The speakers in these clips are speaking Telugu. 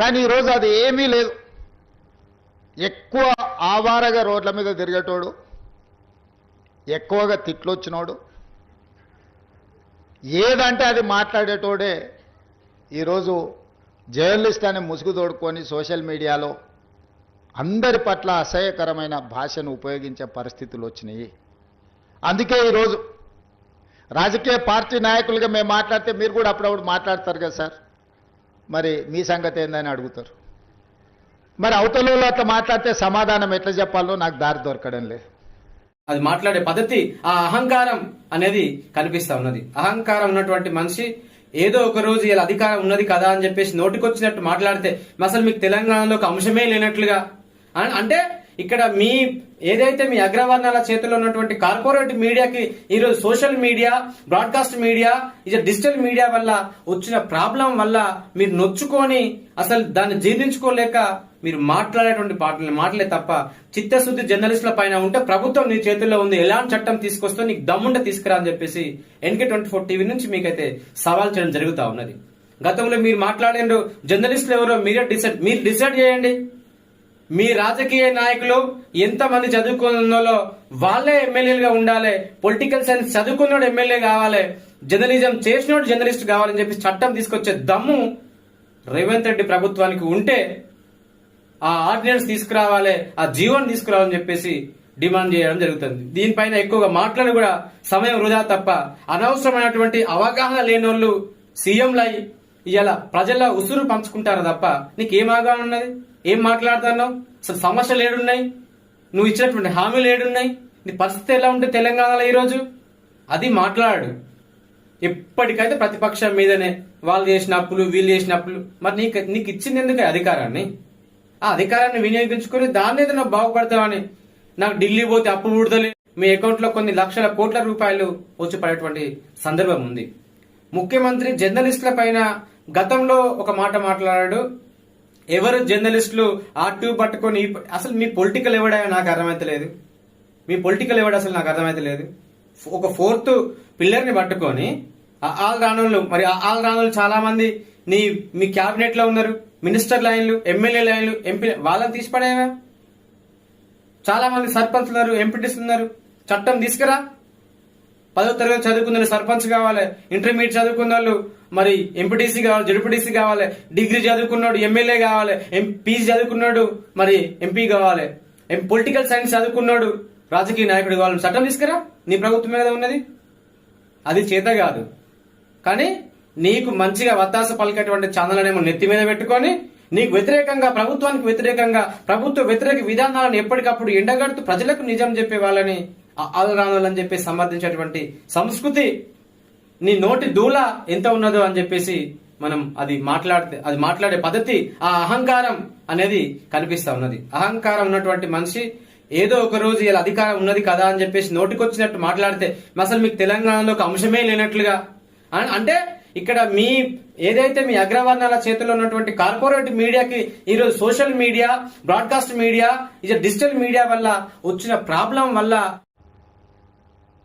కానీ ఈరోజు అది ఏమీ లేదు. ఎక్కువ ఆవారగా రోడ్ల మీద తిరిగేటోడు ఎక్కువగా తిట్లొచ్చినోడు ఏదంటే అది మాట్లాడేటోడే ఈరోజు జర్నలిస్ట్ అనే ముసుగు తోడుకొని సోషల్ మీడియాలో అందరి పట్ల అసహ్యకరమైన భాషను ఉపయోగించే పరిస్థితులు వచ్చినాయి. అందుకే ఈరోజు రాజకీయ పార్టీ నాయకులుగా మేము మాట్లాడితే మీరు కూడా అప్పుడప్పుడు మాట్లాడతారు కదా సార్? మరి మీ సంగతి ఏందని అడుగుతారు. మరి అవతలలో అట్లా మాట్లాడితే సమాధానం ఎట్లా చెప్పాలో నాకు దారి దొరకడం లేదు. అది మాట్లాడే పద్ధతి ఆ అహంకారం అనేది కనిపిస్తా ఉన్నది. అహంకారం ఉన్నటువంటి మనిషి ఏదో ఒక రోజు ఇలా అధికారం ఉన్నది కదా అని చెప్పేసి నోటికొచ్చినట్టు మాట్లాడితే అసలు మీకు తెలంగాణలో ఒక అంశమే లేనట్లుగా? అంటే ఇక్కడ మీ ఏదైతే మీ అగ్రవర్ణాల చేతిలో ఉన్నటువంటి కార్పొరేట్ మీడియాకి ఈరోజు సోషల్ మీడియా బ్రాడ్కాస్ట్ మీడియా ఇక డిజిటల్ మీడియా వల్ల వచ్చిన ప్రాబ్లం వల్ల మీరు నొచ్చుకొని అసలు దాన్ని జీర్ణించుకోలేక మీరు మాట్లాడేటువంటి పాటలు మాటలే తప్ప చిత్తశుద్ధి జర్నలిస్టుల పైన ఉంటే ప్రభుత్వం నీ చేతుల్లో ఉంది ఎలాంటి చట్టం తీసుకొస్తే నీకు దమ్ముంటే తీసుకురా అని చెప్పేసి ఎన్కే ట్వంటీ ఫోర్ టీవీ నుంచి మీకైతే సవాల్ చేయడం జరుగుతా ఉన్నది. గతంలో మీరు మాట్లాడిన జర్నలిస్టులు ఎవరో మీరే డిసైడ్ మీరు డిసైడ్ చేయండి. మీ రాజకీయ నాయకులు ఎంతమంది చదువుకున్నలో వాళ్ళే ఎమ్మెల్యేలుగా ఉండాలి. పొలిటికల్ సైన్స్ చదువుకున్నోడు ఎమ్మెల్యే కావాలి. జర్నలిజం చేసినోడు జర్నలిస్ట్ కావాలని చెప్పి చట్టం తీసుకొచ్చే దమ్ము రేవంత్ రెడ్డి ప్రభుత్వానికి ఉంటే ఆ ఆర్డినెన్స్ తీసుకురావాలి ఆ జీవన్ తీసుకురావాలని చెప్పేసి డిమాండ్ చేయడం జరుగుతుంది. దీనిపైన ఎక్కువగా మాట్లాడి కూడా సమయం వృధా తప్ప అనవసరమైనటువంటి అవగాహన లేని వాళ్ళు సీఎంలై ఇలా ప్రజల ఉసురు పంచుకుంటారు తప్ప నీకు ఏం అవగాహన ఉన్నది? ఏం మాట్లాడుతున్నావు? అసలు సమస్యలు ఏడున్నాయి? నువ్వు ఇచ్చినటువంటి హామీలు ఏడున్నాయి? నీ పరిస్థితి ఎలా ఉంటే తెలంగాణలో ఈరోజు? అది మాట్లాడు. ఎప్పటికైతే ప్రతిపక్షం మీదనే వాళ్ళు చేసిన అప్పులు వీళ్ళు చేసిన అప్పులు మరి నీకు నీకు ఇచ్చింది ఎందుకు అధికారాన్ని? ఆ అధికారాన్ని వినియోగించుకొని దాని ఏదైనా బాగుపడతావని. నాకు ఢిల్లీ పోతే అప్పు పుడతలే మీ అకౌంట్లో కొన్ని లక్షల కోట్ల రూపాయలు వచ్చి పడేటువంటి సందర్భం ఉంది. ముఖ్యమంత్రి జర్నలిస్టుల పైన గతంలో ఒక మాట మాట్లాడాడు. ఎవరు జర్నలిస్టులు ఆర్టీ పట్టుకొని అసలు మీ పొలిటికల్ ఎవడా నాకు అర్థమైతలేదు. మీ పొలిటికల్ ఎవడా అసలు నాకు అర్థమైతలేదు. ఒక ఫోర్త్ పిల్లర్ని పట్టుకొని ఆ ఆల్ రాణులు మరి ఆ ఆల్ రాణులు చాలా మంది నీ మీ క్యాబినెట్లో ఉన్నారు. మినిస్టర్ లైన్లు ఎమ్మెల్యే లైన్లు ఎంపీ వాళ్ళని తీసిపడేవా? చాలా మంది సర్పంచ్ ఉన్నారు ఎంపీటీస్ ఉన్నారు. చట్టం తీసుకురా. పదో తరగతి చదువుకున్న సర్పంచ్ కావాలి ఇంటర్మీడియట్ చదువుకున్న వాళ్ళు మరి ఎంపీటీసీ కావాలి జడ్పీటీసీ కావాలి డిగ్రీ చదువుకున్నాడు ఎమ్మెల్యే కావాలి పీజీ చదువుకున్నాడు మరి ఎంపీ కావాలి పొలిటికల్ సైన్స్ చదువుకున్నాడు రాజకీయ నాయకుడు కావాలి. చట్టం తీసుకురా నీ ప్రభుత్వం మీద ఉన్నది. అది చేత కాదు. కానీ నీకు మంచిగా వత్తాస పలికేటువంటి ఛానళ్ళనేమో నెత్తి మీద పెట్టుకొని నీకు వ్యతిరేకంగా ప్రభుత్వానికి వ్యతిరేకంగా ప్రభుత్వ వ్యతిరేక విధానాలను ఎప్పటికప్పుడు ఎండగడుతూ ప్రజలకు నిజం చెప్పే వాళ్ళని అని చెప్పి సమర్థించేటువంటి సంస్కృతి నీ నోటి దూల ఎంత ఉన్నదో అని చెప్పేసి మనం అది మాట్లాడితే అది మాట్లాడే పద్ధతి ఆ అహంకారం అనేది కనిపిస్తా ఉన్నది. అహంకారం ఉన్నటువంటి మనిషి ఏదో ఒక రోజు ఇలా అధికారం ఉన్నది కదా అని చెప్పేసి నోటికొచ్చినట్టు మాట్లాడితే అసలు మీకు తెలంగాణలో ఒక అంశమే లేనట్లుగా? అంటే ఇక్కడ మీ ఏదైతే మీ అగ్రవర్ణాల చేతిలో ఉన్నటువంటి కార్పొరేట్ మీడియాకి ఈరోజు సోషల్ మీడియా బ్రాడ్కాస్ట్ మీడియా ఇక డిజిటల్ మీడియా వల్ల వచ్చిన ప్రాబ్లం వల్ల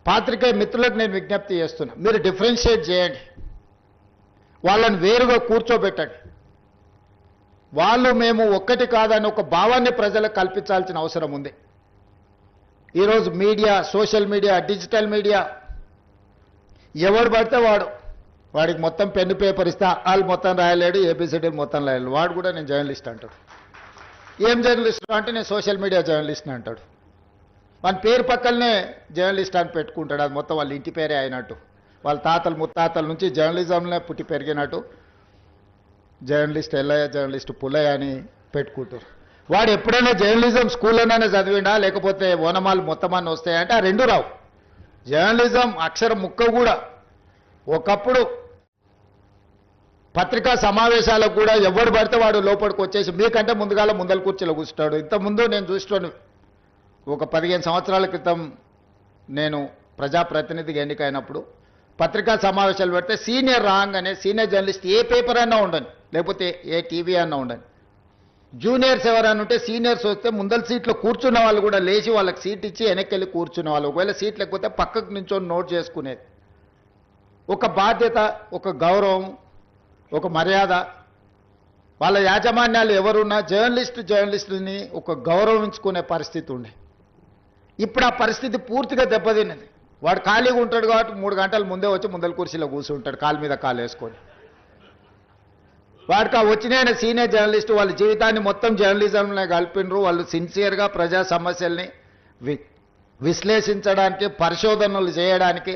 పాత్రికే మిత్రులకు నేను విజ్ఞప్తి చేస్తున్నా. మీరు డిఫరెన్షియేట్ చేయండి. వాళ్ళని వేరుగా కూర్చోబెట్టండి. వాళ్ళు మేము ఒక్కటి కాదని ఒక భావాన్ని ప్రజలకు కల్పించాల్సిన అవసరం ఉంది. ఈరోజు media social media digital media ఎవడు పడితే వాడు. వాడికి మొత్తం పెన్ను పేపర్ ఇస్తా వాళ్ళు మొత్తం రాయలేడు ఏబిసిడి మొత్తం రాయలేడు. వాడు కూడా నేను జర్నలిస్ట్ అంటాడు. ఏం జర్నలిస్ట్ అంటే నేను సోషల్ మీడియా జర్నలిస్ట్ అంటాడు. వాని పేరు పక్కలనే జర్నలిస్ట్ అని పెట్టుకుంటాడు. అది మొత్తం వాళ్ళ ఇంటి పేరే అయినట్టు. వాళ్ళ తాతలు ముత్తాతల నుంచి జర్నలిజంలో పుట్టి పెరిగినట్టు. జర్నలిస్ట్ ఎల్లయ్య జర్నలిస్ట్ పుల్లయ్య అని పెట్టుకుంటారు. వాడు ఎప్పుడైనా జర్నలిజం స్కూల్లోనే చదివిండా? లేకపోతే ఓనమాలు మొత్తమాన్ని వస్తాయంటే ఆ రెండు రావు. జర్నలిజం అక్షర ముక్క కూడా. ఒకప్పుడు పత్రికా సమావేశాలకు కూడా ఎవడు పడితే వాడు లోపలికి వచ్చేసి మీకంటే ముందుగాల ముందల కూర్చోలో కూర్చుంటాడు. ఇంతకుముందు నేను చూసినాను ఒక పదిహేను సంవత్సరాల క్రితం నేను ప్రజాప్రతినిధిగా ఎన్నికైనప్పుడు పత్రికా సమావేశాలు పెడితే సీనియర్ రాగానే సీనియర్ జర్నలిస్ట్ ఏ పేపర్ అయినా ఉండని లేకపోతే ఏ టీవీ అన్నా ఉండని. జూనియర్స్ ఎవరైనా ఉంటే సీనియర్స్ వస్తే ముందల సీట్లో కూర్చున్న వాళ్ళు కూడా లేచి వాళ్ళకి సీట్ ఇచ్చి వెనక్కి వెళ్ళి కూర్చునే వాళ్ళు. ఒకవేళ సీట్ లేకపోతే పక్కకు నుంచొని నోట్ చేసుకునేది. ఒక బాధ్యత ఒక గౌరవం ఒక మర్యాద. వాళ్ళ యాజమాన్యాలు ఎవరున్నా జర్నలిస్ట్ జర్నలిస్టుని ఒక గౌరవించుకునే పరిస్థితి ఉండే. ఇప్పుడు ఆ పరిస్థితి పూర్తిగా దెబ్బతిన్నది. వాడు ఖాళీగా ఉంటాడు కాబట్టి మూడు గంటల ముందే వచ్చి ముందల కుర్చీలో కూర్చుంటాడు కాలు మీద కాలు వేసుకొని. వాడికి ఆ వచ్చిన సీనియర్ జర్నలిస్ట్ వాళ్ళ జీవితాన్ని మొత్తం జర్నలిజంలో కలిపినరు. వాళ్ళు సిన్సియర్గా ప్రజా సమస్యల్ని వి విశ్లేషించడానికి పరిశోధనలు చేయడానికి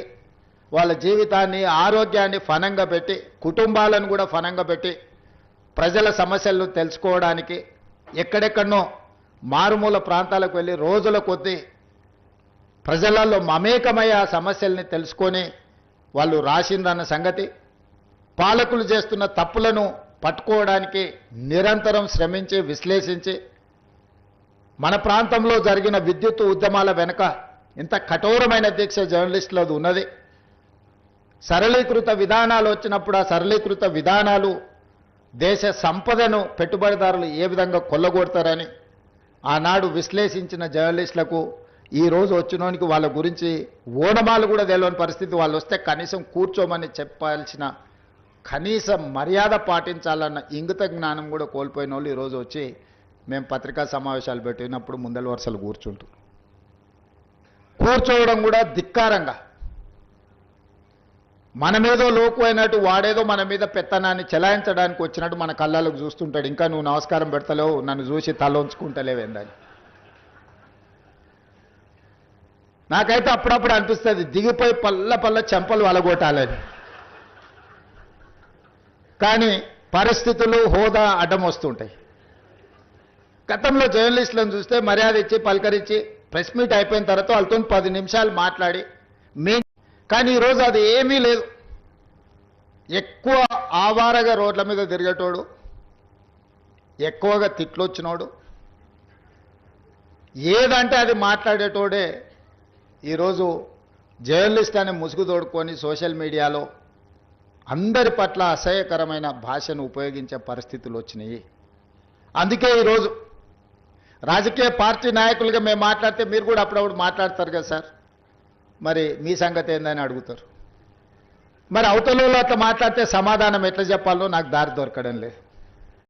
వాళ్ళ జీవితాన్ని ఆరోగ్యాన్ని ఫనంగా పెట్టి కుటుంబాలను కూడా ఫనంగా పెట్టి ప్రజల సమస్యలను తెలుసుకోవడానికి ఎక్కడెక్కడనో మారుమూల ప్రాంతాలకు వెళ్ళి రోజుల కొద్దీ ప్రజలలో మమేకమయ్యే ఆ సమస్యల్ని తెలుసుకొని వాళ్ళు రాసిందన్న సంగతి పాలకులు చేస్తున్న తప్పులను పట్టుకోవడానికి నిరంతరం శ్రమించి విశ్లేషించి మన ప్రాంతంలో జరిగిన విద్యుత్ ఉద్యమాల వెనుక ఇంత కఠోరమైన దీక్ష జర్నలిస్టులది ఉన్నది. సరళీకృత విధానాలు వచ్చినప్పుడు ఆ సరళీకృత విధానాలు దేశ సంపదను పెట్టుబడిదారులు ఏ విధంగా కొల్లగొడతారని ఆనాడు విశ్లేషించిన జర్నలిస్టులకు ఈ రోజు వచ్చినోనికి వాళ్ళ గురించి ఓడమాలు కూడా తెలియని పరిస్థితి. వాళ్ళు వస్తే కనీసం కూర్చోమని చెప్పాల్సిన కనీస మర్యాద పాటించాలన్న ఇంగిత జ్ఞానం కూడా కోల్పోయిన వాళ్ళు ఈరోజు వచ్చి మేము పత్రికా సమావేశాలు పెట్టినప్పుడు ముందల వరుసలు కూర్చుంటూ. కూర్చోవడం కూడా ధిక్కారంగా. మనమేదో లోకు అయినట్టు వాడేదో మన మీద పెత్తనాన్ని చెలాయించడానికి వచ్చినట్టు మన కళ్ళలకు చూస్తుంటాడు. ఇంకా నువ్వు నమస్కారం పెడతలేవు నన్ను చూసి తల ఉంచుకుంటలేవేందని నాకైతే అప్పుడప్పుడు అనిపిస్తుంది దిగిపోయి పల్ల పల్ల చెంపలు వలగొట్టాలని. కానీ పరిస్థితులు హోదా అడ్డం వస్తుంటాయి. గతంలో జర్నలిస్టులను చూస్తే మర్యాద ఇచ్చి పలకరించి ప్రెస్ మీట్ అయిపోయిన తర్వాత వాళ్ళతో పది నిమిషాలు మాట్లాడి మీ కానీ ఈరోజు అది ఏమీ లేదు. ఎక్కువ ఆవారగా రోడ్ల మీద తిరిగేటోడు ఎక్కువగా తిట్లు వచ్చినోడు ఏదంటే అది మాట్లాడేటోడే ఈరోజు జర్నలిస్ట్ అనే ముసుగు తోడుకొని సోషల్ మీడియాలో అందరి పట్ల అసహ్యకరమైన భాషను ఉపయోగించే పరిస్థితులు వచ్చినాయి. అందుకే ఈరోజు రాజకీయ పార్టీ నాయకులుగా మేము మాట్లాడితే మీరు కూడా అప్పుడప్పుడు మాట్లాడతారు కదా సార్. మరి మీ సంగతి ఏందని అడుగుతారు. మరి అవతలలో అట్లా మాట్లాడితే సమాధానం ఎట్లా చెప్పాలో నాకు దారి దొరకడం లేదు.